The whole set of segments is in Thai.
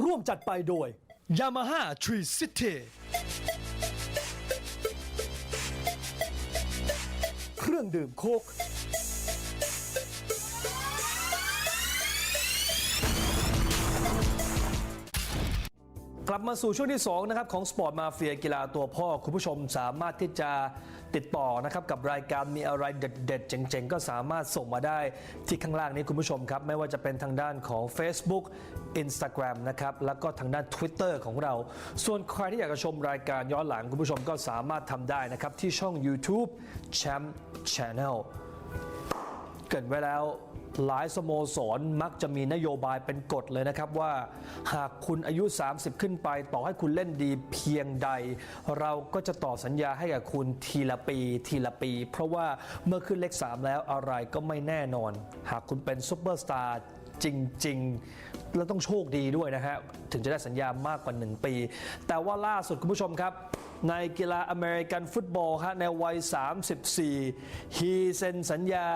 ร่วมจัดไปโดย Yamaha Tree City เครื่องดื่มโคก ลับมาสู่ช่วงที่ 2 นะครับ ของสปอร์ตมาเฟียกีฬาตัวพ่อ คุณผู้ชมสามารถที่จะติดต่อนะครับ กับรายการมีอะไรเด็ดๆ เจ๋งๆ ก็สามารถส่งมาได้ที่ข้างล่างนี้คุณผู้ชมครับ ไม่ว่าจะเป็นทางด้านของ Facebook Instagram นะครับ แล้วก็ทางด้าน Twitter ของเรา ส่วนใครที่อยากจะชมรายการย้อนหลังคุณผู้ชมก็สามารถทำได้นะครับที่ช่อง YouTube Champ Channel เกรินไว้แล้ว หลายสโมสรมักจะมีนโยบายเป็นกฎเลยนะครับว่า หากคุณอายุ 30 ขึ้นไป ต่อให้คุณเล่นดีเพียงใด เราก็จะต่อสัญญาให้กับคุณทีละปี ทีละปี เพราะว่าเมื่อขึ้นเลข 3 แล้วอะไรก็ไม่แน่นอน หากคุณเป็นซุปเปอร์สตาร์จริง ๆ แล้วต้องโชคดีด้วยนะฮะถึงจะได้สัญญามากกว่า 1 ปี แต่ว่าล่าสุดคุณผู้ชมครับ ในกีฬาอเมริกันฟุตบอลฮะในวัย 34 ฮีเซ็นสัญญา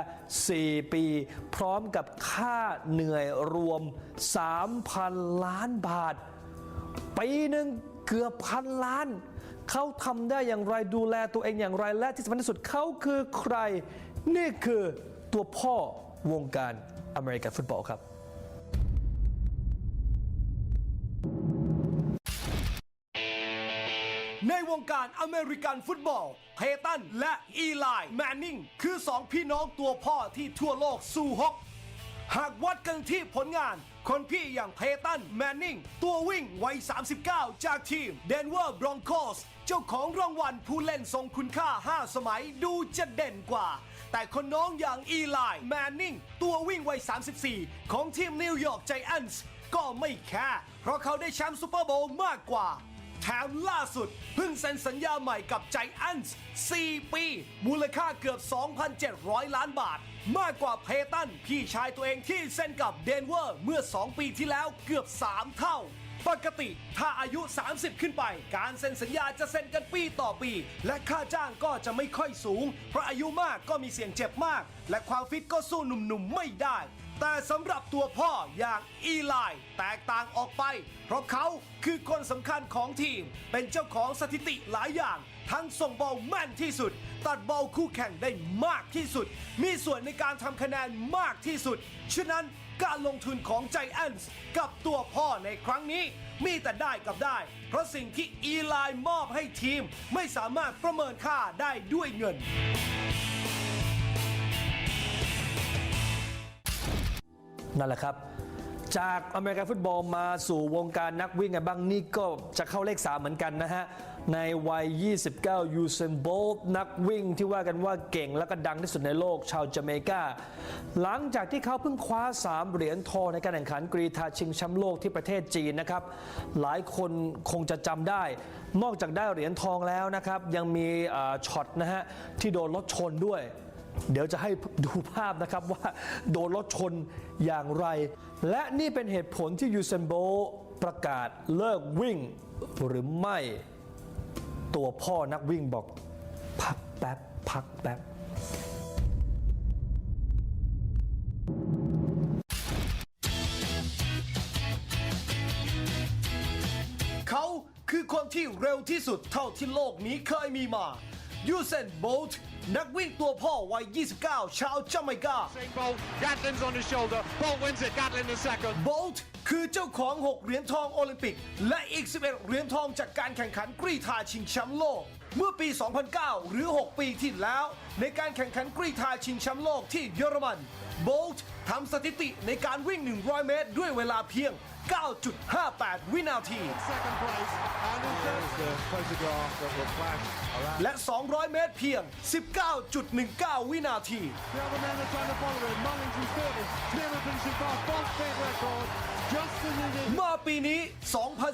4 ปี พร้อมกับค่าเหนื่อยรวม 3,000 ล้านบาท ปีหนึ่งเกือบพันล้าน เขาทำได้อย่างไรดูแลตัวเองอย่างไรและที่สำคัญที่สุดเขาคือใคร นี่คือตัวพ่อวงการอเมริกันฟุตบอลครับ ในวงการอเมริกันฟุตบอล เพตันและอีไลแมนนิงคือสองพี่น้องตัวพ่อที่ทั่วโลกสู้ฮกหากวัดกันที่ผลงาน คนพี่อย่างเพตันแมนนิงตัววิ่งวัย 39 จากทีมเดนเวอร์บรอนโคสเจ้าของรางวัลผู้เล่นทรงคุณค่า 5 สมัยดูจะเด่นกว่า แต่คนน้องอย่างอีไลแมนนิงตัววิ่งวัย 34 ของทีมนิวยอร์กไจแอนส์ก็ไม่แค่เพราะเขาได้แชมป์ซูเปอร์โบว์มากกว่า แถมล่าสุดเพิ่งเซ็นสัญญาใหม่กับไจแอนส์4 ปี มูลค่าเกือบ 2,700 ล้านบาท มากกว่าเพตัน พี่ชายตัวเองที่เซ็นกับเดนเวอร์เมื่อ 2 ปีที่แล้วเกือบ 3 เท่าปกติถ้าอายุ 30 ขึ้นไป การเซ็นสัญญาจะเซ็นกันปีต่อปี และค่าจ้างก็จะไม่ค่อยสูง เพราะอายุมากก็มีเสี่ยงเจ็บมาก และความฟิตก็สู้หนุ่มๆไม่ได้ แต่สำหรับตัวพ่ออย่างอีไลแตกต่างออกไป เพราะเขาคือคนสำคัญของทีม เป็นเจ้าของสถิติหลายอย่าง ทั้งส่งบอลแม่นที่สุด ตัดบอลคู่แข่งได้มากที่สุด มีส่วนในการทำคะแนนมากที่สุด ฉะนั้นการลงทุนของไจแอนส์กับตัวพ่อในครั้งนี้ มีแต่ได้กับได้ เพราะสิ่งที่อีไลมอบให้ทีม ไม่สามารถประเมินค่าได้ด้วยเงิน นั่นแหละครับ จากอเมริกันฟุตบอลมาสู่วงการนักวิ่งกันบ้างนี่ก็จะเข้าเลข 3 เหมือนกันนะฮะ ในวัย 29 ยูเซนโบลนักวิ่งที่ว่ากันว่าเก่งและก็ดังที่สุดในโลกชาวจาเมกา หลังจากที่เขาเพิ่งคว้า 3 เหรียญทองในการแข่งขันกรีฑาชิงแชมป์โลกที่ประเทศจีนนะครับ หลายคนคงจะจำได้ นอกจากได้เหรียญทองแล้วนะครับยังมีอ่าช็อตนะฮะที่โดนรถชนด้วย เดี๋ยวจะให้ดูภาพนะครับว่าโดนรถชนอย่างไร และนี่เป็นเหตุผลที่ยูเซนโบประกาศเลิกวิ่งหรือไม่ตัวพ่อนักวิ่งบอก พักแป๊บ พักแป๊บ เขาคือคนที่เร็วที่สุดเท่าที่โลกนี้เคยมีมา ยูเซนโบลต์นักวิ่งตัวพ่อวัย 29 ชาวจาเมกา Usain Bolt, Gatlin's on his shoulder. Bolt wins it. Gatlin the second. โบลต์คือเจ้าของ 6 เหรียญทองโอลิมปิก และอีก 11 เหรียญทองจากการแข่งขันกรีฑาชิงแชมป์โลก เมื่อปี 2009 หรือ 6 ปีที่แล้ว ในการแข่งขันกรีฑาชิงแชมป์โลกที่เยอรมันโบลต์ทำสถิติในการวิ่ง 100 เมตร ด้วยเวลาเพียง 9.58 วินาที และ 200 เมตรเพียง 19.19 วินาที เมื่อปีนี้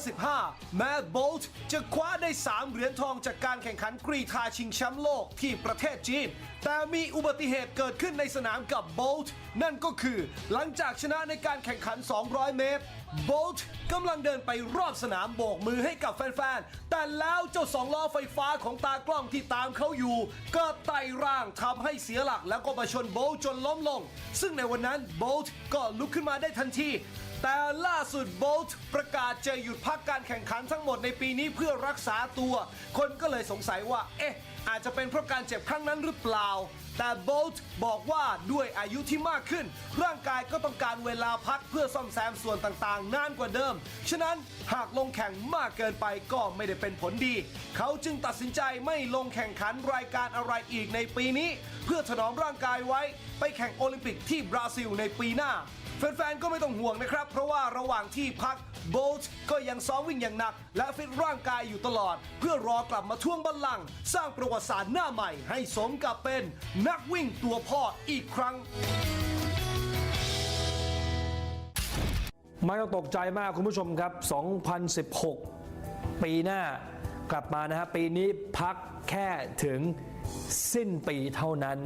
2015 แม้โบลต์จะคว้าได้ 3 เหรียญทองจากการแข่งขันกรีฑาชิงแชมป์โลกที่ประเทศจีน แต่มีอุบัติเหตุเกิดขึ้นในสนามกับโบลต์นั่นก็คือหลังจากชนะในการแข่งขัน 200 เมตร โบลต์กำลังเดินไปรอบสนามโบกมือให้กับแฟนๆ แต่แล้วเจ้าสองล้อไฟฟ้าของตากล้องที่ตามเขาอยู่ ก็ไต่ร่างทำให้เสียหลักแล้วก็มาชนโบลต์จนล้มลง ซึ่งในวันนั้นโบลต์ก็ลุกขึ้นมาได้ทันที แต่ล่าสุดโบลต์ประกาศจะหยุดพักการแข่งขันทั้งหมดในปีนี้เพื่อรักษาตัว คนก็เลยสงสัยว่า เอ๊ะ อาจจะเป็นเพราะการเจ็บครั้งนั้นหรือเปล่าแต่โบลต์บอกว่าด้วยอายุที่มากขึ้น ร่างกายก็ต้องการเวลาพักเพื่อซ่อมแซมส่วนต่างๆ นานกว่าเดิม ฉะนั้นหากลงแข่งมากเกินไปก็ไม่ได้เป็นผลดี เขาจึงตัดสินใจไม่ลงแข่งขันรายการอะไรอีกในปีนี้ เพื่อถนอมร่างกายไว้ ไปแข่งโอลิมปิกที่บราซิลในปีหน้า แฟนๆ ก็ไม่ต้องห่วงนะครับ เพราะว่าระหว่างที่พักโบลต์ก็ยังซ้อมวิ่งอย่างหนัก และฟิตร่างกายอยู่ตลอด เพื่อรอกลับมาท่วงบัลลังก์สร้างประวัติศาสตร์หน้าใหม่ให้สมกับเป็นนักวิ่งตัวพ่ออีกครั้ง ไม่ต้องตกใจมากคุณผู้ชมครับ 2016 ปีหน้า กลับมานะฮะปีนี้พักแค่ถึงสิ้นปีเท่านั้น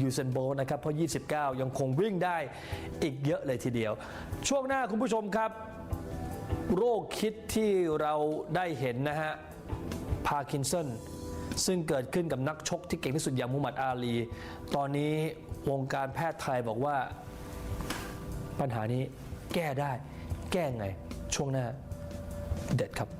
ยูเซนโบนะครับ เพราะ 29 ยังคงวิ่งได้อีกเยอะเลยทีเดียว ช่วงหน้าคุณผู้ชมครับ โรคคิดที่เราได้เห็นนะฮะพาร์กินสันซึ่งเกิดขึ้นกับนักชกที่เก่งที่สุดอย่างมูฮัมหมัดอาลี ตอนนี้วงการแพทย์ไทยบอกว่าปัญหานี้แก้ได้ แก้ไง ช่วงหน้าเด็ดครับ